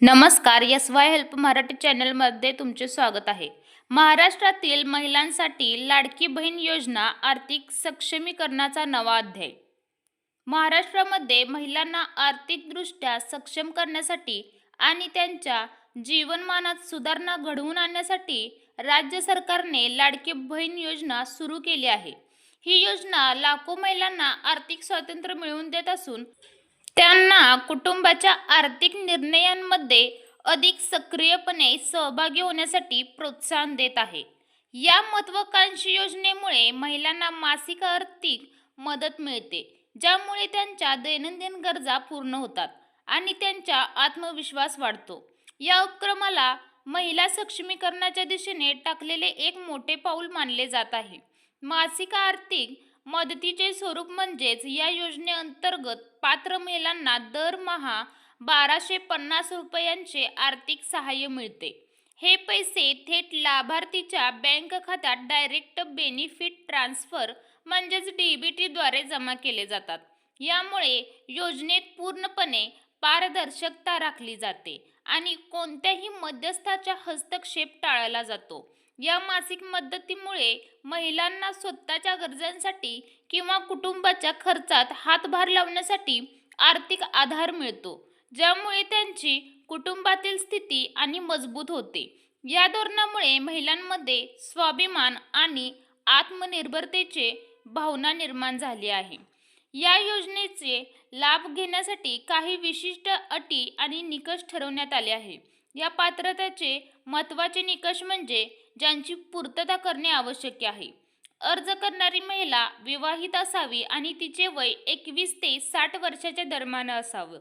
नमस्कार S Y help Marathi चॅनलमध्ये तुमचे स्वागत आहे. महाराष्ट्रातील महिलांसाठी लाडकी बहीण योजना आर्थिक सक्षमीकरणाचा नवा अध्याय. महाराष्ट्रामध्ये महिलांना आर्थिकदृष्ट्या सक्षम करण्यासाठी आणि त्यांच्या जीवनमानात सुधारणा घडवून आणण्यासाठी राज्य सरकारने लाडकी बहीण योजना सुरू केली आहे. ही योजना लाखो महिलांना आर्थिक स्वातंत्र्य मिळवून देत असून त्यांना कुटुंबाच्या आर्थिक निर्णयांमध्ये अधिक सक्रियपणे सहभागी होण्यासाठी प्रोत्साहन देत आहे. या महत्वाकांक्षी योजनेमुळे महिलांना मासिक आर्थिक मदत मिळते ज्यामुळे त्यांच्या दैनंदिन गरजा पूर्ण होतात आणि त्यांचा आत्मविश्वास वाढतो. या उपक्रमाला महिला सक्षमीकरणाच्या दिशेने टाकलेले एक मोठे पाऊल मानले जात आहे. मासिक आर्थिक मदतीचे स्वरूप म्हणजेच या योजनेअंतर्गत पात्र महिलांना दरमहा बाराशे पन्नास रुपयांचे आर्थिक सहाय्य मिळते. हे पैसे थेट लाभार्थीच्या बँक खात्यात डायरेक्ट बेनिफिट ट्रान्सफर म्हणजेच डीबीटीद्वारे जमा केले जातात. यामुळे योजनेत पूर्णपणे पारदर्शकता राखली जाते आणि कोणत्याही मध्यस्थाचा हस्तक्षेप टाळला जातो. या मासिक मदतीमुळे महिलांना स्वतःच्या गरजांसाठी किंवा कुटुंबाच्या खर्चात हातभार लावण्यासाठी आर्थिक आधार मिळतो ज्यामुळे त्यांची कुटुंबातील स्थिती आणि मजबूत होते. या धोरणामुळे महिलांमध्ये स्वाभिमान आणि आत्मनिर्भरतेचे भावना निर्माण झाली आहे. या योजनेचे लाभ घेण्यासाठी काही विशिष्ट अटी आणि निकष ठरवण्यात आले आहे. या पात्रतेचे महत्त्वाचे निकष म्हणजे ज्यांची पूर्तता करणे आवश्यक आहे. अर्ज करणारी महिला विवाहित असावी आणि तिचे वय एकवीस ते साठ वर्षाच्या दरम्यान असावं.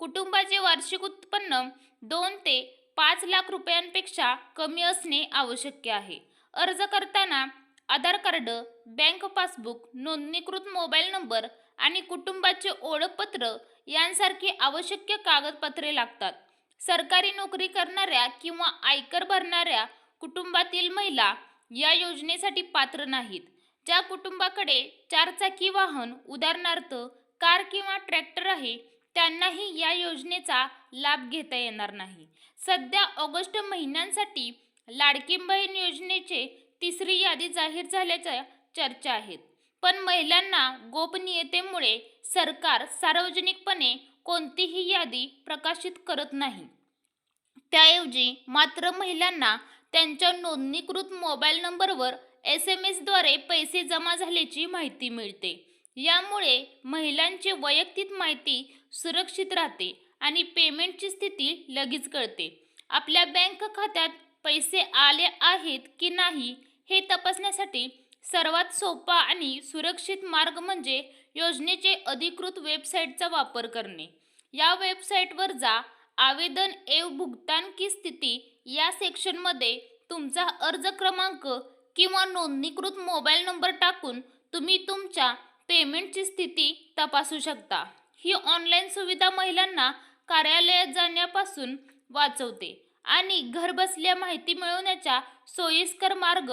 कुटुंबाचे वार्षिक उत्पन्न दोन ते पाच लाख रुपयांपेक्षा कमी असणे आवश्यक आहे. अर्ज करताना आधार कार्ड बँक पासबुक नोंदणीकृत मोबाईल नंबर आणि कुटुंबाचे ओळखपत्र यांसारखी आवश्यक कागदपत्रे लागतात. सरकारी नोकरी करणाऱ्या किंवा आयकर भरणाऱ्या कुटुंबातील महिला या योजनेसाठी पात्र नाहीत. ज्या कुटुंबाकडे चारचाकी वाहन उदाहरणार्थ कार किंवा ट्रॅक्टर आहे त्यांनाही या योजनेचा लाभ घेता येणार नाही. सध्या ऑगस्ट महिन्यांसाठी लाडकी बहीण योजनेचे तिसरी यादी जाहीर झाल्याच्या चर्चा आहेत. पण महिलांना गोपनीयतेमुळे सरकार सार्वजनिकपणे कोणतीही यादी प्रकाशित करत नाही. त्याऐवजी मात्र महिलांना त्यांच्या नोंदणीकृत मोबाईल नंबरवर एस एम एसद्वारे पैसे जमा झाल्याची माहिती मिळते. यामुळे महिलांची वैयक्तिक माहिती सुरक्षित राहते आणि पेमेंटची स्थिती लगेच कळते. आपल्या बँक खात्यात पैसे आले आहेत की नाही हे तपासण्यासाठी सर्वात सोपा आणि सुरक्षित मार्ग म्हणजे योजनेचे अधिकृत वेबसाईटचा वापर करणे. या वेबसाईटवर जा आवेदन एव भुगतान की स्थिती या सेक्शनमध्ये तुमचा अर्ज क्रमांक किंवा नोंदणीकृत मोबाईल नंबर टाकून तुम्ही तुमच्या पेमेंटची स्थिती तपासू शकता. ही ऑनलाईन सुविधा महिलांना कार्यालयात जाण्यापासून वाचवते आणि घरबसल्या माहिती मिळवण्याचा सोयीस्कर मार्ग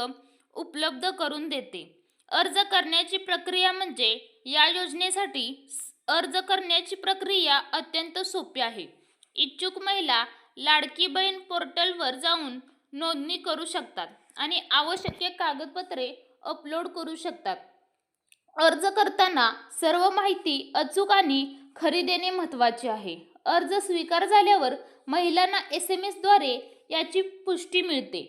उपलब्ध करून देते. अर्ज करण्याची प्रक्रिया म्हणजे या योजनेसाठी अर्ज करण्याची प्रक्रिया अत्यंत सोपी आहे. इच्छुक महिला लाडकी बहीण पोर्टलवर जाऊन नोंदणी करू शकतात आणि आवश्यक कागदपत्रे अपलोड करू शकतात. अर्ज करताना सर्व माहिती अचूक आणि खरी देणे महत्त्वाचे आहे. अर्ज स्वीकार झाल्यावर महिलांना एस एम एसद्वारे याची पुष्टी मिळते.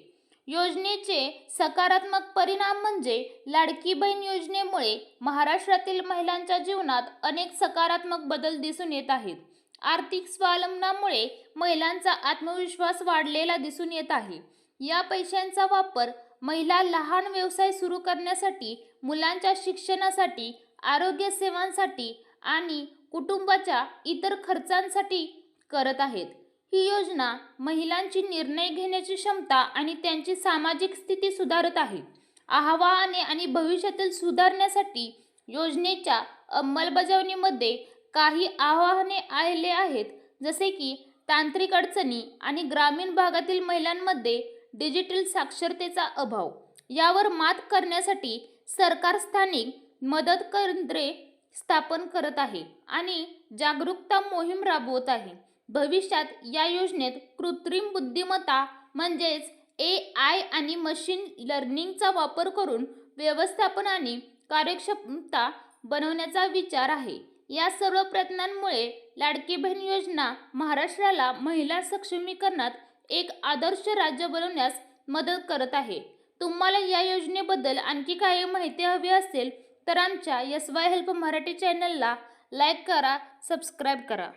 योजनेचे सकारात्मक परिणाम म्हणजे लाडकी बहीण योजनेमुळे महाराष्ट्रातील महिलांच्या जीवनात अनेक सकारात्मक बदल दिसून येत आहेत. आर्थिक स्वावलंबनामुळे महिलांचा आत्मविश्वास वाढलेला दिसून येत आहे. या पैशांचा वापर महिला लहान व्यवसाय सुरू करण्यासाठी मुलांच्या शिक्षणासाठी आरोग्य सेवांसाठी आणि कुटुंबाच्या इतर खर्चांसाठी करत आहेत. ही योजना महिलांची निर्णय घेण्याची क्षमता आणि त्यांची सामाजिक स्थिती सुधारत आहे. आव्हाने आणि भविष्यातील सुधारण्यासाठी योजनेच्या अंमलबजावणीमध्ये काही आव्हाने आले आहेत जसे की तांत्रिक अडचणी आणि ग्रामीण भागातील महिलांमध्ये डिजिटल साक्षरतेचा अभाव. यावर मात करण्यासाठी सरकार स्थानिक मदत केंद्रे स्थापन करत आहे आणि जागरूकता मोहीम राबवत आहे. भविष्यात या योजनेत कृत्रिम बुद्धिमत्ता म्हणजेच ए आय आणि मशीन लर्निंगचा वापर करून व्यवस्थापन आणि कार्यक्षमता बनवण्याचा विचार आहे. या सर्व प्रयत्नांमुळे लाडकी बहीण योजना महाराष्ट्राला महिला सक्षमीकरणात एक आदर्श राज्य बनवण्यास मदत करत आहे. तुम्हाला या योजनेबद्दल आणखी काही माहिती हवी असेल तर आमच्या एस वाय हेल्प मराठी चॅनलला लाईक करा सबस्क्राईब करा.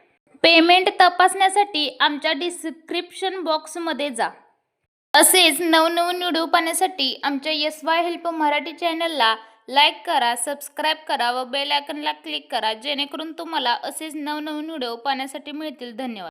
पेमेंट तपासण्यासाठी आमच्या डिस्क्रिप्शन बॉक्समध्ये जा. असेच नवनवीन व्हिडिओ पाहण्यासाठी आमच्या एस वाय हेल्प मराठी चॅनलला लाईक करा सबस्क्राईब करा व बेल आयकनला क्लिक करा जेणेकरून तुम्हाला असेच नवनवीन व्हिडिओ पाहण्यासाठी मिळतील. धन्यवाद.